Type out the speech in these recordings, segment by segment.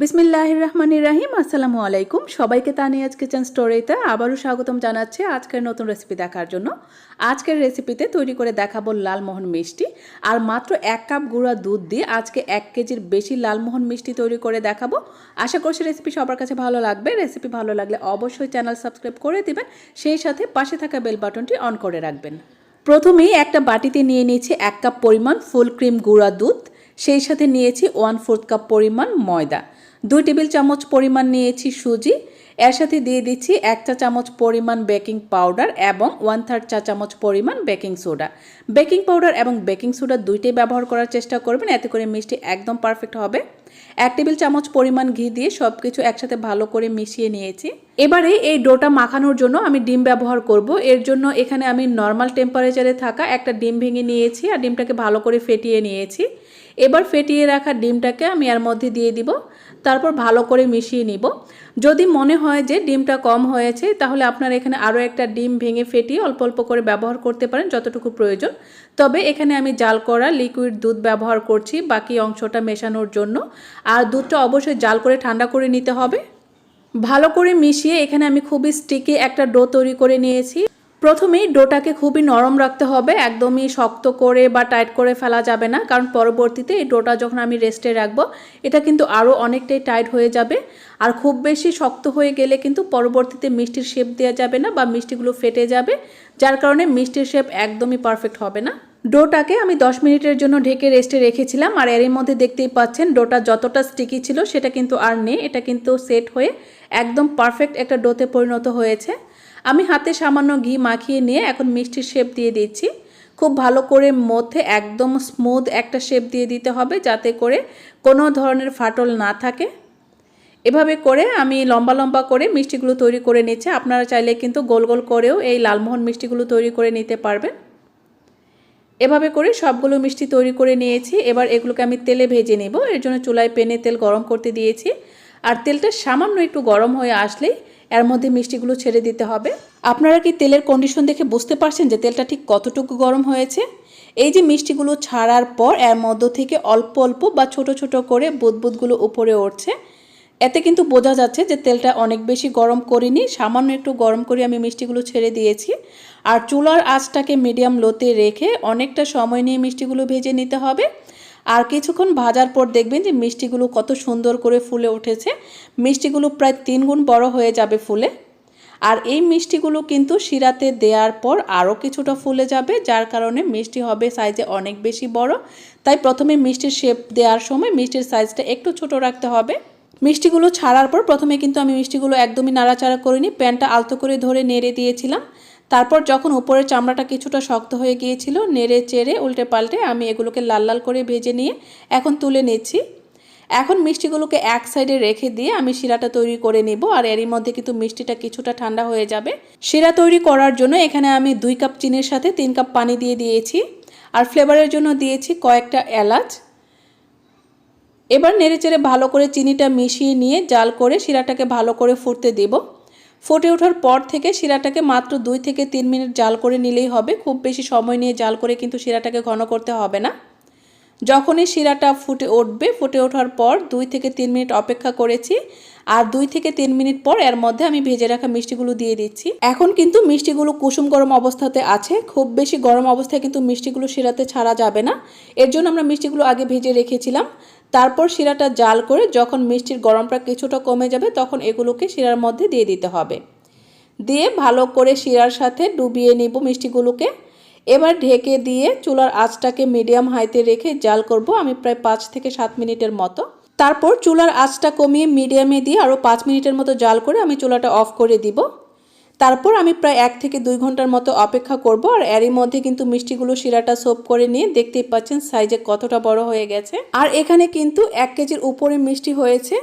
বিসমিল্লাহ রহমানির রাহিম আসসালামু আলাইকুম। সবাইকে তানিয়াজ কিচেন স্টোরিতে আবারও স্বাগতম জানাচ্ছি আজকের নতুন রেসিপি দেখার জন্য। আজকের রেসিপিতে তৈরি করে দেখাবো লালমোহন মিষ্টি। আর মাত্র এক কাপ গুঁড়া দুধ দিয়ে আজকে এক কেজির বেশি লালমোহন মিষ্টি তৈরি করে দেখাবো। আশা করছি রেসিপি সবার কাছে ভালো লাগবে। রেসিপি ভালো লাগলে অবশ্যই চ্যানেল সাবস্ক্রাইব করে দিবেন। সেই সাথে পাশে থাকা বেল বাটনটি অন করে রাখবেন। প্রথমেই একটা বাটিতে নিয়ে নিয়েছি এক কাপ পরিমাণ ফুল ক্রিম গুঁড়া দুধ। সেই সাথে নিয়েছি ওয়ান ফোর্থ কাপ পরিমাণ ময়দা। দুই টেবিল চামচ পরিমাণ নিয়েছি সুজি। এর সাথে দিয়ে দিচ্ছি এক চা চামচ পরিমাণ বেকিং পাউডার এবং ওয়ান থার্ড চা চামচ পরিমাণ বেকিং সোডা। বেকিং পাউডার এবং বেকিং সোডা দুইটাই ব্যবহার করার চেষ্টা করবেন, এতে করে মিষ্টি একদম পারফেক্ট হবে। এক টেবিল চামচ পরিমাণ ঘি দিয়ে সব কিছু একসাথে ভালো করে মিশিয়ে নিয়েছি। এবারে এই ডোটা মাখানোর জন্য আমি ডিম ব্যবহার করব। এর জন্য এখানে আমি নর্মাল টেম্পারেচারে থাকা একটা ডিম ভেঙে নিয়েছি আর ডিমটাকে ভালো করে ফেটিয়ে নিয়েছি। এবার ফেটিয়ে রাখা ডিমটাকে আমি এর মধ্যে দিয়ে দিব। তারপর ভালো করে মিশিয়ে নিব। যদি মনে হয় যে ডিমটা কম হয়েছে, তাহলে আপনারা এখানে আরও একটা ডিম ভেঙে ফেটিয়ে অল্প অল্প করে ব্যবহার করতে পারেন যতটুকু প্রয়োজন। তবে এখানে আমি জাল করা লিকুইড দুধ ব্যবহার করছি বাকি অংশটা মেশানোর জন্য। আর দুধটা অবশ্যই জাল করে ঠান্ডা করে নিতে হবে। ভালো করে মিশিয়ে এখানে আমি খুবই স্টিকি একটা ডো তৈরি করে নিয়েছি। প্রথমেই ডোটাকে খুবই নরম রাখতে হবে, একদমই শক্ত করে বা টাইট করে ফেলা যাবে না, কারণ পরবর্তীতে এই ডোটা যখন আমি রেস্টে রাখব, এটা কিন্তু আরও অনেকটাই টাইট হয়ে যাবে। আর খুব বেশি শক্ত হয়ে গেলে কিন্তু পরবর্তীতে মিষ্টির শেপ দেওয়া যাবে না বা মিষ্টিগুলো ফেটে যাবে, যার কারণে মিষ্টির শেপ একদমই পারফেক্ট হবে না। ডোটাকে আমি 10 মিনিটের জন্য ঢেকে রেস্টে রেখেছিলাম, আর এর মধ্যে দেখতেই পাচ্ছেন ডোটা যতটা স্টিকি ছিল সেটা কিন্তু আর নেই, এটা কিন্তু সেট হয়ে একদম পারফেক্ট একটা ডোতে পরিণত হয়েছে। আমি হাতে সামান্য ঘি মাখিয়ে নিয়ে এখন মিষ্টির শেপ দিয়ে দিচ্ছি। খুব ভালো করে মধ্যে একদম স্মুথ একটা শেপ দিয়ে দিতে হবে যাতে করে কোনো ধরনের ফাটল না থাকে। এভাবে করে আমি লম্বা লম্বা করে মিষ্টিগুলো তৈরি করে নিচ্ছে। আপনারা চাইলে কিন্তু গোল গোল করেও এই লালমোহন মিষ্টিগুলো তৈরি করে নিতে পারবেন। এভাবে করে সবগুলো মিষ্টি তৈরি করে নিয়েছি। এবার এগুলোকে আমি তেলে ভেজে নেব। এর জন্য চুলায় পেনে তেল গরম করতে দিয়েছি। আর তেলটা সামান্য একটু গরম হয়ে আসলেই এর মধ্যে মিষ্টিগুলো ছেড়ে দিতে হবে। আপনারা কি তেলের কন্ডিশন দেখে বুঝতে পারছেন যে তেলটা ঠিক কতটুকু গরম হয়েছে? এই যে মিষ্টিগুলো ছাড়ার পর এর মধ্য থেকে অল্প অল্প বা ছোট ছোট করে বুদবুদগুলো উপরে উঠছে। এতে কিন্তু বোঝা যাচ্ছে যে তেলটা অনেক বেশি গরম করিনি, সামান্য একটু গরম করে আমি মিষ্টিগুলো ছেড়ে দিয়েছি। আর চুলার আঁচটাকে মিডিয়াম লোতে রেখে অনেকটা সময় নিয়ে মিষ্টিগুলো ভেজে নিতে হবে। আর কিছুক্ষণ ভাজার পর দেখবেন যে মিষ্টিগুলো কত সুন্দর করে ফুলে উঠেছে। মিষ্টিগুলো প্রায় তিন গুণ বড় হয়ে যাবে ফুলে। আর এই মিষ্টিগুলো কিন্তু শিরাতে দেওয়ার পর আরও কিছুটা ফুলে যাবে, যার কারণে মিষ্টি হবে সাইজে অনেক বেশি বড়। তাই প্রথমে মিষ্টির শেপ দেওয়ার সময় মিষ্টির সাইজটা একটু ছোট রাখতে হবে। মিষ্টিগুলো ছাড়ার পর প্রথমে কিন্তু আমি মিষ্টিগুলো একদমই নাড়াচাড়া করিনি, প্যানটা আলতো করে ধরে নেড়ে দিয়েছিলাম। তারপর যখন উপরের চামড়াটা কিছুটা শক্ত হয়ে গিয়েছিল, নেড়ে চেড়ে উল্টে পাল্টে আমি এগুলোকে লাল লাল করে ভেজে নিয়ে এখন তুলে নিচ্ছি। এখন মিষ্টিগুলোকে এক সাইডে রেখে দিয়ে আমি শিরাটা তৈরি করে নেব আর এরই মধ্যে কিন্তু মিষ্টিটা কিছুটা ঠান্ডা হয়ে যাবে। শিরা তৈরি করার জন্য এখানে আমি দুই কাপ চিনির সাথে তিন কাপ পানি দিয়ে দিয়েছি আর ফ্লেভারের জন্য দিয়েছি কয়েকটা এলাচ। এবার নেড়েচেড়ে ভালো করে চিনিটা মিশিয়ে নিয়ে জাল করে শিরাটাকে ভালো করে ফুটতে দেবো। ফুটে ওঠার পর থেকে শিরাটাকে মাত্র দুই থেকে তিন মিনিট জাল করে নিলেই হবে। খুব বেশি সময় নিয়ে জাল করে কিন্তু শিরাটাকে ঘন করতে হবে না। যখনই শিরাটা ফুটে উঠবে, ফুটে ওঠার পর দুই থেকে তিন মিনিট অপেক্ষা করেছি আর দুই থেকে তিন মিনিট পর এর মধ্যে আমি ভেজে রাখা মিষ্টিগুলো দিয়ে দিচ্ছি। এখন কিন্তু মিষ্টিগুলো কুসুম গরম অবস্থাতে আছে। খুব বেশি গরম অবস্থায় কিন্তু মিষ্টিগুলো শিরাতে ছাড়া যাবে না। এর জন্য আমরা মিষ্টিগুলো আগে ভেজে রেখেছিলাম। তারপর শিরাটা জাল করে যখন মিষ্টির গরমটা কিছুটা কমে যাবে, তখন এগুলোকে শিরার মধ্যে দিয়ে দিতে হবে। দিয়ে ভালো করে শিরার সাথে ডুবিয়ে নিব মিষ্টিগুলোকে। এবার ঢেকে দিয়ে চুলার আঁচটাকে মিডিয়াম হাইতে রেখে জাল করব আমি প্রায় পাঁচ থেকে সাত মিনিটের মতো। তারপর চুলার আঁচটা কমিয়ে মিডিয়ামে দিয়ে আরও পাঁচ মিনিটের মতো জাল করে আমি চুলাটা অফ করে দিব। তারপর আমি প্রায় এক থেকে দুই ঘণ্টার মতো অপেক্ষা করব, আর এরই মধ্যে কিন্তু মিষ্টিগুলো শিরাটা সোপ করে নিয়ে দেখতেই পাচ্ছেন সাইজে কতটা বড় হয়ে গেছে। আর এখানে কিন্তু এক কেজির উপরে মিষ্টি হয়েছে।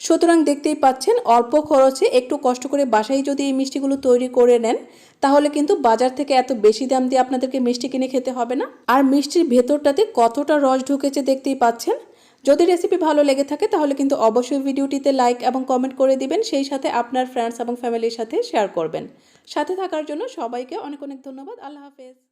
সুতরাং দেখতেই পাচ্ছেন অল্প খরচে একটু কষ্ট করে বাসায় যদি এই মিষ্টিগুলো তৈরি করে নেন, তাহলে কিন্তু বাজার থেকে এত বেশি দাম দিয়ে আপনাদেরকে মিষ্টি কিনে খেতে হবে না। আর মিষ্টির ভেতরটাতে কতটা রস ঢুকেছে দেখতেই পাচ্ছেন। যদি রেসিপি ভালো লেগে থাকে, তাহলে কিন্তু অবশ্যই ভিডিওটিতে লাইক এবং কমেন্ট করে দিবেন, সেই সাথে আপনার ফ্রেন্ডস এবং ফ্যামিলির সাথে শেয়ার করবেন। সাথে থাকার জন্য সবাইকে অনেক অনেক ধন্যবাদ। আল্লাহ হাফেজ।